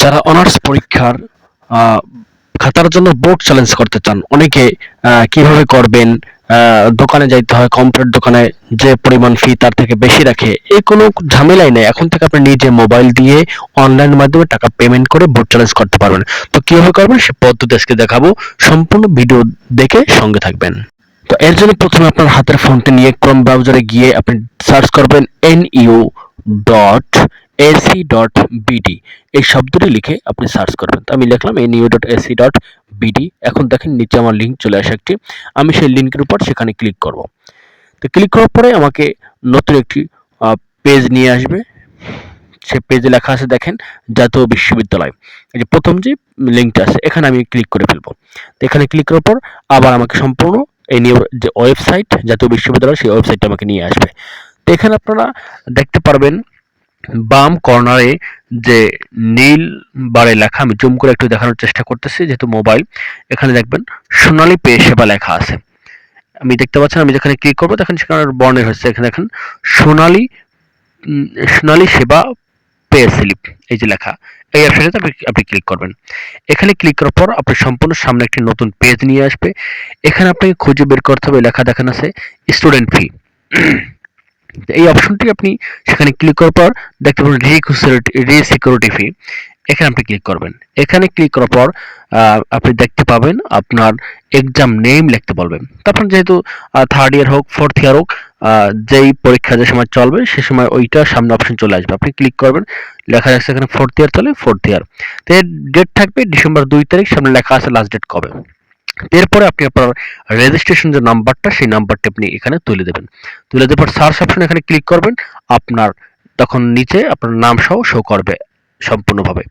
যারা অনার্স পরীক্ষার খাতার জন্য বোর্ড চ্যালেঞ্জ করতে চান, অনেকে কীভাবে করবেন দোকানে যাইতে হয় কম্পিউটার দোকানে যে পরিমাণ ফি তার থেকে বেশি রাখে এই কোনো ঝামেলাই নেই। এখন থেকে আপনি নিজে মোবাইল দিয়ে অনলাইন মাধ্যমে টাকা পেমেন্ট করে বোর্ড চ্যালেঞ্জ করতে পারবেন। তো কীভাবে করবেন সে পদ্ধতি আজকে দেখাবো। সম্পূর্ণ ভিডিও দেখে সঙ্গে থাকবেন। তো এর জন্য প্রথমে আপনার হাতের ফোনটি নিয়ে ক্রোম ব্রাউজারে গিয়ে আপনি সার্চ করবেন N U dot AC dot BD এই শব্দটি লিখে আপনি সার্চ করবেন। তো আমি লিখলাম N U dot AC dot BD এখন দেখেন নিচে আমার লিঙ্ক চলে আসে একটি। আমি সেই লিঙ্কের উপর সেখানে ক্লিক করব। তো ক্লিক করার পরে আমাকে নতুন একটি পেজ নিয়ে আসবে। সে পেজে লেখা আছে, দেখেন, জাতীয় বিশ্ববিদ্যালয়। এই যে প্রথম যে লিঙ্কটা আছে, এখানে আমি ক্লিক করে ফেলব। তো এখানে ক্লিক করার পর আবার আমাকে সম্পূর্ণ এই নিয়ে যে ওয়েবসাইট জাতীয় বিশ্ববিদ্যালয়, সেই ওয়েবসাইটটা আমাকে নিয়ে আসবে। তো এখানে আপনারা দেখতে পারবেন বাম কর্নারে যে নীল বারে লেখা, আমি জুম করে একটু দেখানোর চেষ্টা করতেছি, যেহেতু মোবাইল, এখানে দেখবেন সোনালী পে সেবা লেখা আছে। আমি দেখতে পাচ্ছেন, আমি যেখানে ক্লিক করব, দেখেন সেখানে বর্ণের হচ্ছে এখানে দেখেন, সোনালী সোনালী সেবা পে স্লিপ, এই যে লেখা, এই অপশনটাতে আপনি আপনি ক্লিক করবেন। এখানে ক্লিক করার পর আপনি সম্পূর্ণ সামনে একটি নতুন পেজ নিয়ে আসবে। এখানে আপনাকে খুঁজে বের করতে হবে, লেখা দেখানো আছে স্টুডেন্ট ফি এই অপশনটি আপনি সেখানে ক্লিক করার পর দেখতে পাবেন রি সিকিউরিটি ফি এখানে আপনি ক্লিক করবেন। এখানে ক্লিক করার পর আপনি দেখতে পাবেন আপনার এক্সাম নেম লিখতে বলবেন। তারপর যেহেতু থার্ড ইয়ার হোক ফোর্থ ইয়ার হোক যেই পরীক্ষা যে সময় চলবে, সে সময় ওইটার সামনে অপশন চলে আসবে। আপনি ক্লিক করবেন, লেখা যাচ্ছে এখানে ফোর্থ ইয়ার চলে ফোর্থ ইয়ার তো ডেট থাকবে ডিসেম্বর দুই তারিখ, সামনে লেখা আছে লাস্ট ডেট কবে। এরপরে আপনি আপনার রেজিস্ট্রেশন যে নাম্বারটা সেই নাম্বারটা আপনি এখানে তুলে দেবেন। তুলে দেওয়ার সার্চ অপশন এখানে ক্লিক করবেন, আপনার তখন নিচে আপনার নাম সহ শো করবে সম্পূর্ণভাবে।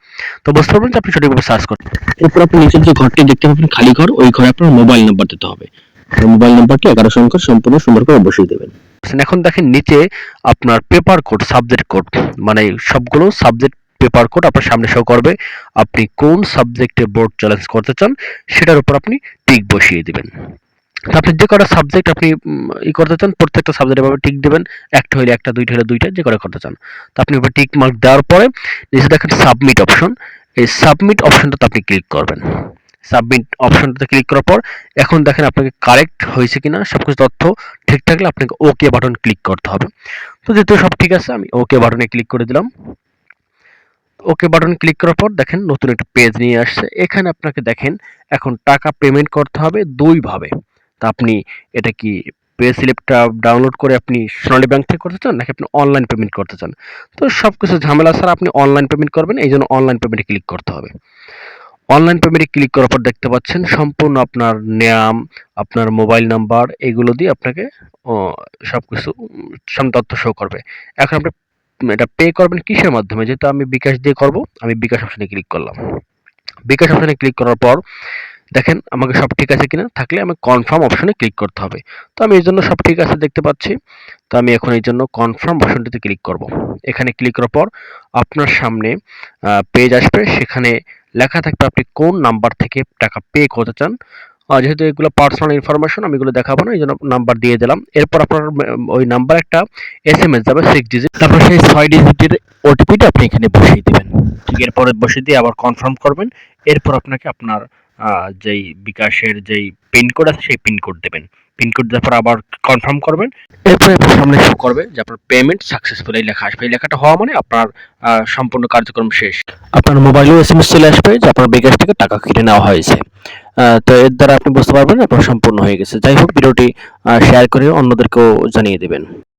তো বুঝতে পারবেন যে আপনি সঠিকভাবে সার্চ করবেন এরপর আপনি নিচের যে ঘরটি দেখতে পাবেন, খালি ঘর, ওই ঘরে আপনার মোবাইল নাম্বার দিতে হবে। মোবাইল নাম্বারটি এগারো সংখ্যা সম্পূর্ণ সুন্দর করে বসিয়ে দেবেন। এখন দেখেন নিচে আপনার পেপার কোড সাবজেক্ট কোড মানে সবগুলো সাবজেক্ট পেপার কোড আপনার সামনে শো করবে। আপনি কোন সাবজেক্টে বোর্ড চ্যালেঞ্জ করতে চান, সেটার উপর আপনি টিক বসিয়ে দিবেন। আপনি যে কটা সাবজেক্ট আপনি ই করতে চান, প্রত্যেকটা সাবজেক্টে ভাবে টিক দিবেন। একটা হইলে একটা, দুইটা হলে দুইটা, যে কটা করতে চান। তো আপনি এবার টিক মার্ক দেওয়ার পরে নিচে দেখেন সাবমিট অপশন এই সাবমিট অপশনটাতে আপনি ক্লিক করবেন। সাবমিট অপশনটাতে ক্লিক করার পর, এখন দেখেন আপনাকে কারেক্ট হয়েছে কিনা, সবকিছু তথ্য ঠিক থাকলে আপনাকে ওকে বাটন ক্লিক করতে হবে। তো যেহেতু সব ঠিক আছে, আমি ওকে বাটনে ক্লিক করে দিলাম। ওকে বাটন ক্লিক করার পর দেখেন নতুন একটা পেজ নিয়ে আসছে। এখানে আপনাকে দেখেন এখন টাকা পেমেন্ট করতে হবে দুইভাবে। তা আপনি এটা কি পে স্লিপটা ডাউনলোড করে আপনি সোনালী ব্যাংক থেকে করতে চান নাকি আপনি অনলাইন পেমেন্ট করতে চান? তো সব কিছু ঝামেলা ছাড়া আপনি অনলাইন পেমেন্ট করবেন, এই জন্য অনলাইন পেমেন্টে ক্লিক করতে হবে। অনলাইন পেমেন্টে ক্লিক করার পর দেখতে পাচ্ছেন সম্পূর্ণ আপনার নাম, আপনার মোবাইল নাম্বার এগুলো দিয়ে আপনাকে সব কিছু সব তথ্য শো করবে। এখন আপনি এটা পে করবেন কিসের মাধ্যমে? যেহেতু আমি বিকাশ দিয়ে করব, আমি বিকাশ অপশনে ক্লিক করলাম। বিকাশ অপশনে ক্লিক করার পর, দেখেন আমাকে সব ঠিক আছে কিনা? থাকলে আমি কনফার্ম অপশনে ক্লিক করতে হবে। তো আমি এই জন্য সব ঠিক আছে দেখতে পাচ্ছি। তো আমি এখন এই জন্য কনফার্ম অপশনটিতে ক্লিক করব। এখানে ক্লিক করার পর, আপনার সামনে পেজ আসবে। সেখানে লেখা থাকবে আপনি কোন নাম্বার থেকে টাকা পে করতে চান। যেহেতু এগুলো পার্সোনাল ইনফরমেশন আমি এগুলো দেখাবো না এই জন্য নাম্বার দিয়ে দিলাম। এরপর আপনার ওই নাম্বার একটা এস এম এস যাবে সিক্স ডিজিট তারপর সেই ছয় ডিজিটের ওটিপিটা আপনি এখানে বসিয়ে দেবেন। ঠিক, এরপরে বসিয়ে দিয়ে আবার কনফার্ম করবেন। এরপর আপনাকে আপনার যেই বিকাশের যেই পিনকোড আছে, সেই পিনকোড দেবেন। পিনকোড দেওয়ার পর আবার কনফার্ম করবেন। এরপরে আপনার সামনে শো করবে যে আপনার পেমেন্ট সাকসেসফুল এই লেখা আসবে। এই লেখাটা হওয়া মানে আপনার সম্পূর্ণ কার্যক্রম শেষ। আপনার মোবাইলেও এস এম এস চলে আসবে যে আপনার বিকাশ থেকে টাকা কেটে নেওয়া হয়েছে। তো এর দ্বারা আপনি বুঝতে পারবেন আপনার সম্পূর্ণ হয়ে গেছে। যাই হোক ভিডিওটি শেয়ার করে অন্যদেরকেও জানিয়ে দেবেন।